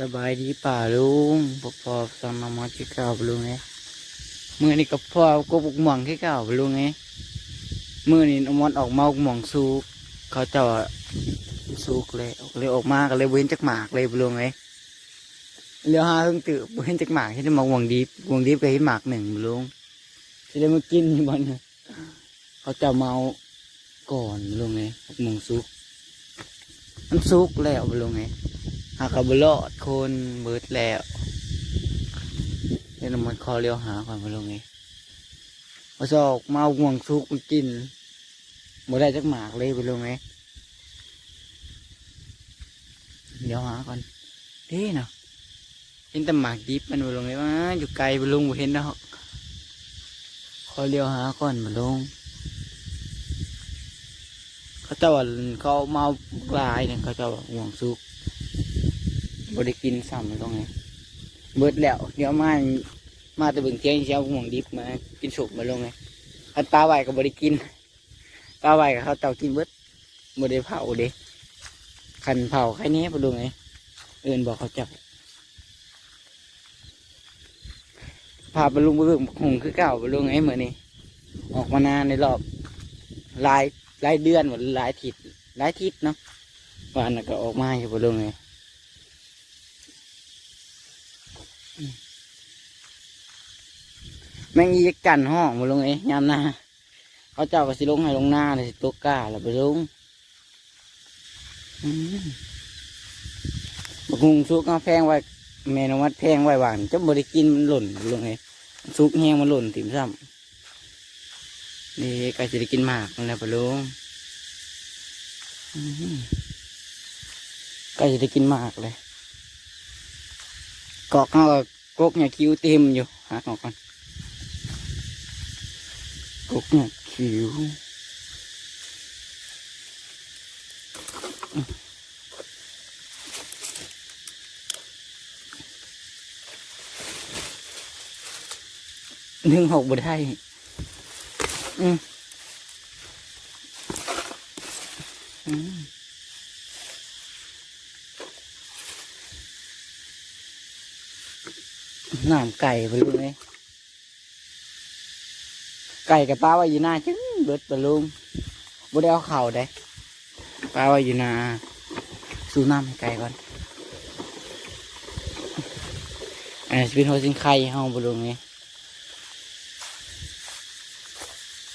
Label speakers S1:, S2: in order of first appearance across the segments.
S1: สบายดีป่าลุงพอพอสอนมอที่เก่าลุงไงมือนี่กับพ่อก็บุกหม่องที่เก่าลุงไงมือนี่น้ำมอดออกมาบุกหม่องสูกเขาเจ้าสูกเลยเลยออกมาก็เลยเว้นจากหมากเลยลุงไงเลี้ยวหาเพิ่งตื่นเว้นจากหมากที่ได้มาหวงดีหวงดีไปให้หมากหนึ่งลุงที่ได้มากินอยู่บ้านน่ะเขาเจ้าเมาก่อนลุงไงบุกหม่องสูกมันสุกแล้วลุงไง หากเบลอดคนเบิดแล้วเดี๋ยวน้ำมันคอเลี้ยวหาก่อนมาลงไงมาสอกมาเอาห่วงซุกมากินบ่ได้จักหมากเลยไปลงไงเดี๋ยวหาก่อนเด้เนาะเห็นแต่หมากดิบมันไปลงไงว่าอยู่ไกลไปลงบ่เห็นเนาะคอเลี้ยวหาก่อนมาลงเขาจ้าว่าเขาเมากลายเนี่ยเขาจ้าว่าห่วงซุก บได้กินซ้ำตรงนี้เบิดแล้ว เดี๋ยวมา มาต่เบิ่งเที่ยงเช้าห่วงดิบมา กินสุกมาลงไงอันปลาไหวก็บได้กินปลาไหวกับเขาวเต่ากินเบิดบได้เผาเด้ขันเผาแค่นี้ไปลงไงเอื่นบอกเขาจับพาไปลุงไปเบิ่งหงคือเก่าไปลงไงเหมือนนี่ออกมานานในรอบหลายหลายเดือนหมดหลายทิศหลายทิศเนาะวันนั้นก็ออกมาอยู่ไปลงไง แมงอีจะกันห้องมาลงเอ้ยยามหน้าเขาเจ้าก็สิลงให้ลงหน้าเลยสิตกกล้าแล้วไปลงบักหุงซุกเอาแพงไว้แม่นวัดแพงไว้หวานจะบริกินมันหล่นลงไงซุกแห้งมันหล่นติ่มซ้ำนี่ก็จะได้กินหมากแหละไปลงอืมก็จะได้กินหมากเลย กอกเขาก็กเนี่ยคิ้วเต็มอยู่หักออกก่อนกบเนี่ยคิ้วหนึ่งหกบุได้อืมอืม น้ำไก่ไปรู้ไหมไก่กับปลาไว้อยู่หน้าจึงเบิดปลาลุงบ่ได้เอาเข่าได้ปลาไว้อยู่หน้าสูน้ำให้ไก่ก่อนอันนี้สิเป็นหัวสิงไข่เฮาปลาลุงนี่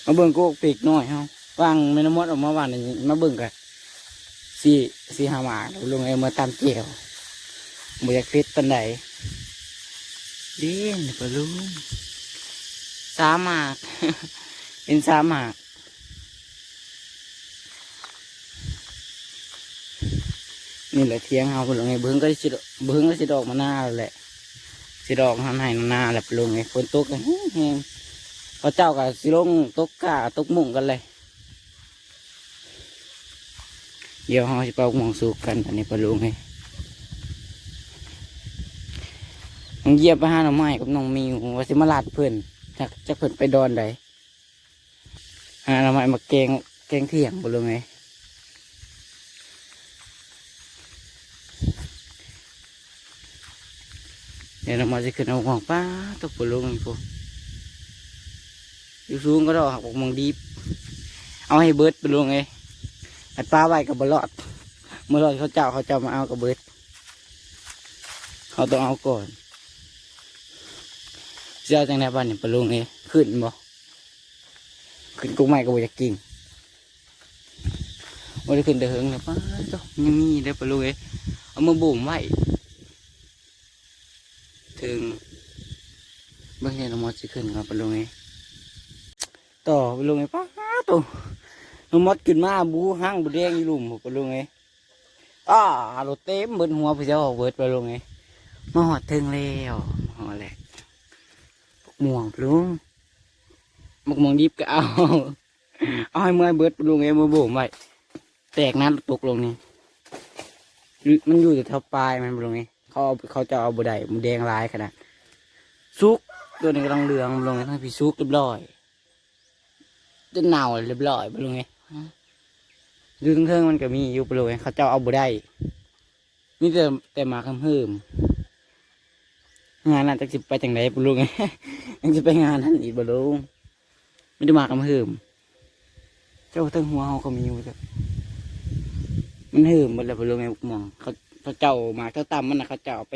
S1: มาเบิ่งกูปีกน้อยเฮาวางแม่น้ำมดออกมาว่านนี่มาเบิ่งกันสี่สี่หาหมาปลาลุงเอามาตามเจียวบ่อยากฟิตปันใด เด่นปลาลุงสามหมากเป็นสามหมากนี่แหละเทียงเฮาปลงไงเบิ้งก็สิดเบิ้งก็สิดอกมาหน้าแล้วแหละสิดอกหันให้หน้าแหละปลงไงฝนตกกันแห้งพระเจ้ากับสิลงตกกาตกมุ่งกันเลยเดี๋ยวเฮาสิไปมองสูกกันอันนี้ปลงไง น้องเยียบไปหาหน่อไม้กับน้องมิวว่าสิมาลาดเพื่อนจักจักเพิ่อนไปดอนใดหาหน่อไม้มาแกงแกงเที่ยงบ่รู้ไงเดี๋ยวเรามาจะขึ้นเอาห่วงป้าตกบ่รู้ไงพวกอยู่สูงก็ดอหักบอกมองดีเอาให้เบิร์ดบ่รู้ไงอัดปลาไว้กับบลอดเมื่อรอดเขาเจ้าเขาเจ้ามาเอากับเบิร์ดเขาต้องเอาก่อน เจ้าจังไดบ้านนี่ปลาลุงเอ้ขึ้นบ่ขึ้นกุ้งใหม่ก็บ่อยากกินบ่ได้ขึ้นเดือหงเลยป้าเจ้ายังมีได้ปลาลุงเอ้เอามาบ่มไว้ถึงเบิ่งเนี่ยน้องมอสสิขึ้นครับปลาลุงเอ้ต่อปลาลุงเอ้ป้าตัวน้องมอสขึ้นมาบูห้างบูแดงอยู่หลุมปลาลุงเอ้อ้ารถเต็มเบิดหัวพี่เจ้าเบิดปลาลุงเอ้มาหอดถึงแล้วหอดแล้ว ม่วงลุงมกม่วงดิบก็เอาเอาให้เมื่อยเบิดปลุงเอ้มือโบ่มไว้แตกน้ำตกลงนี่ยมันอยู่แต่เท่าปลายมันปลงนี่เขาเขาจะเอาบไดมันแดงลายขนาดซุกตัวนี้กำลังเหลืองปลงนี่ทั้งพี่ซุกเรียบร้อยจะเน่าเรียบร้อยปลงนี่อยู่ทั้งเทิงมันก็มีอยู่ปลงนี่เขาจะเอาบได้มีแต่แต่มาคำเฮิม งานน่ะจะสิไปจังไดบ่รู้ไงยังจะไปงานนั่นอีกบ่รู้มีแต่หมาคำเฮิมเจ้าตั้งหัวเฮาก็มีอยู่จ้ะมันเฮิมหมดแล้วบ่รู้ไงมองเขาเขาเจ้ามาเจ้าตำมันนะเขาเจ้าไป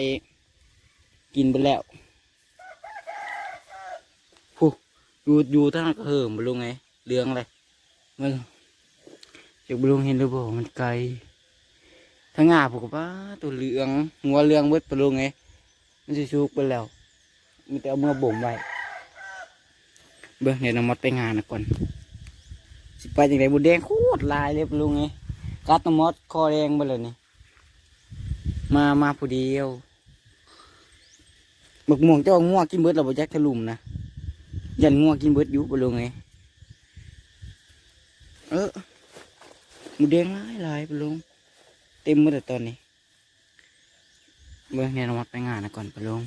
S1: กินไปแล้วผู้อยู่อยู่ท่างก็เฮิมบ่รู้ไงเรื่องอะไรมันจากบ่รู้เห็นหรือบ่ามันไกลถ้างาผมก็ว่าตัวเหลืองหัวเหลืองเบิดปลุงไง มันสิชุกไปแล้วมีแต่เอามือบ่มไว้เบิ่งเดี๋ยวน้ำมดไปงานนะก่อนสิไปจังไดบุญแดงโคตรลายเลยปลุงไงกัดน้ำมดคอแดงไปเลยนี่มามาผู้เดียวบักม่วงเจ้าง่วงกินเบิดเราบ่แจ็คทะลุมนะยันง่วงกินเบิดอยู่ปลุงไงเออหมูแดงลายลายไปลุงเต็มหมดเลยตอนนี้ เบิ่งเนี่ยนวัดไปงานนะก่อนไปลง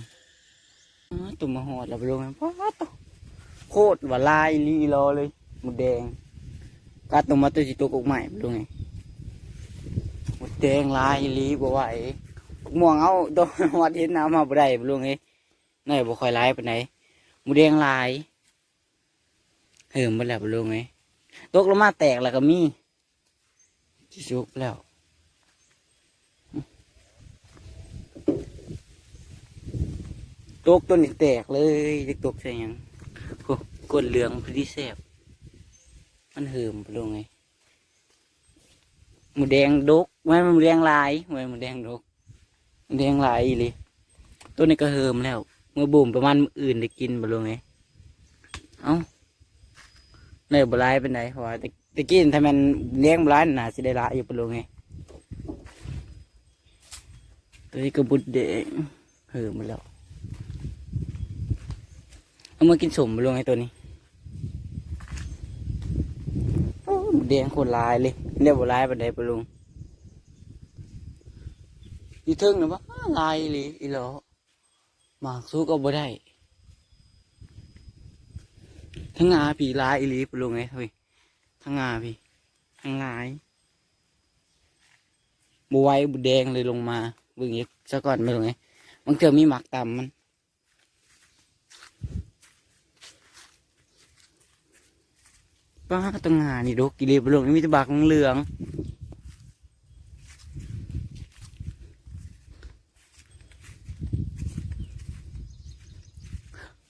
S1: ตุ่มมาหอดแล้วไปลงกันป๊าตัวโคตรว่าลายลีรอเลยหมดแดงกาตุ่มมาตัวจิตัวกุกใหม่ไปลงไงหมดแดงลายลีบ่ไหวม่วงเอาตัววัดเห็นน้ำมาบ่ได้ไปลงไงน่อยบ่ค่อยลายปไหนหมดแดงลายเหิมไปแล้วไปลงไงตกลงมาแตกแล้วก็มีจุกแล้ว ตกตัวนี้แตกเลยจะตกใส่ยังโอ้กดเหลืองพอดีแสบมันเหิมไปลงไงหมูแดงดกไม่หมูแดงลายไม่หมูแดงดกหมูแดงลายอีหลีตัวนี้ก็เหิมแล้วเมื่อบ่มประมาณอื่นได้กินไปลงไงเอ้าเนื้อบลายเป็นไงเพราะว่าตะตะกินถ้ามันเลี้ยงบลายน่าสิได้ละอยู่ไปลงไงตัวนี้ก็บุดแดงเหิมมาแล้ว เอามากินสมลงไอ้ตัวนี้แดงโคนลายเลยเรียกว่าลายบันไดปะลุงอีเทิงนะวะลายเลยอีหลอหมากสู้ก็บ่ได้ทั้งงาผีลายอีหลีปะลุงไงเฮ้ยทั้งงาพี่ทั้งลายบไวบุแดงเลยลงมาบิ่งอีกซะก่อนไปลงไงบางเทื่อมีหมักต่ำมัน ป้าตังงานนี่ดกกิเลสบลงนี่มีแตบากเหลือง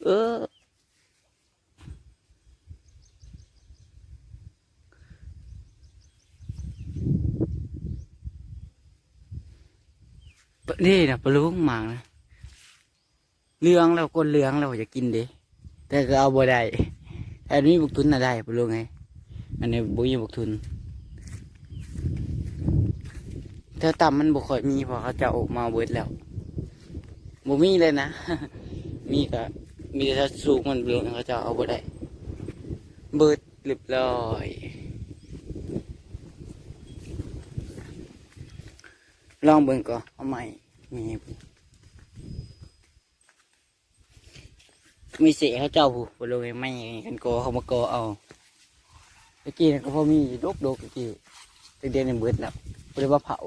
S1: เออนี่นะปลาลุงหมางนะเลืองแล้วก้นเลืองแล้วจะกินด้แต่ก็เอาบ่ได้ อันนี้บุกทุนน่ะได้ปลุงไงอันนี้บุยบุกทุนเธอต่ำมันบุคอยมีพอเขาจะออกมาเบิดแล้วบุมีเลยนะ มีก็มีแต่ถ้าสูงมันปะลุงเขาจะเอาบ่ได้เบิดเรียบร้อยลองเบิ่งก่อนเอาใหม่มี มีเสียเขาเจ้าผู้บริเวณไม่กันโกเขามาโกเอาตะกี้นั่นก็พอมีดกดกตะกี้ตะเดียนในเบิดแล้วบริว่าเผา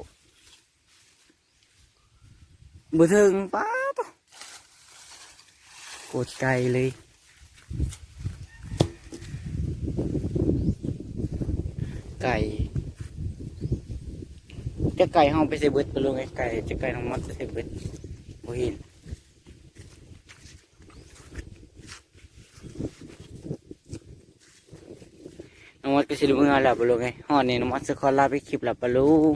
S1: บ่ถึงป้าตโกดไกลเลยไก่จะไก่ห้องไปเสบิดไปลงไอ้ไก่จะไก่น้องมัดไปเสบิดบ่เห็น น้องมดก็สิลงงานแล้วปลุงไงห่อนี่น้องมดจะขอลาไปคลิปแล้วปลุง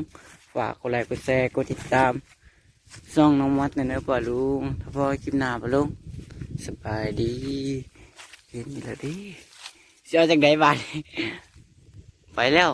S1: ฝากกดไลค์กดแชร์กดติดตามซ่องน้องมดในเนื้อปะลุงถ้าพอคลิปหน้าปะลุงสบายดีเห็นอยู่แล้วดิเสียจากไหนบ้านไปแล้ว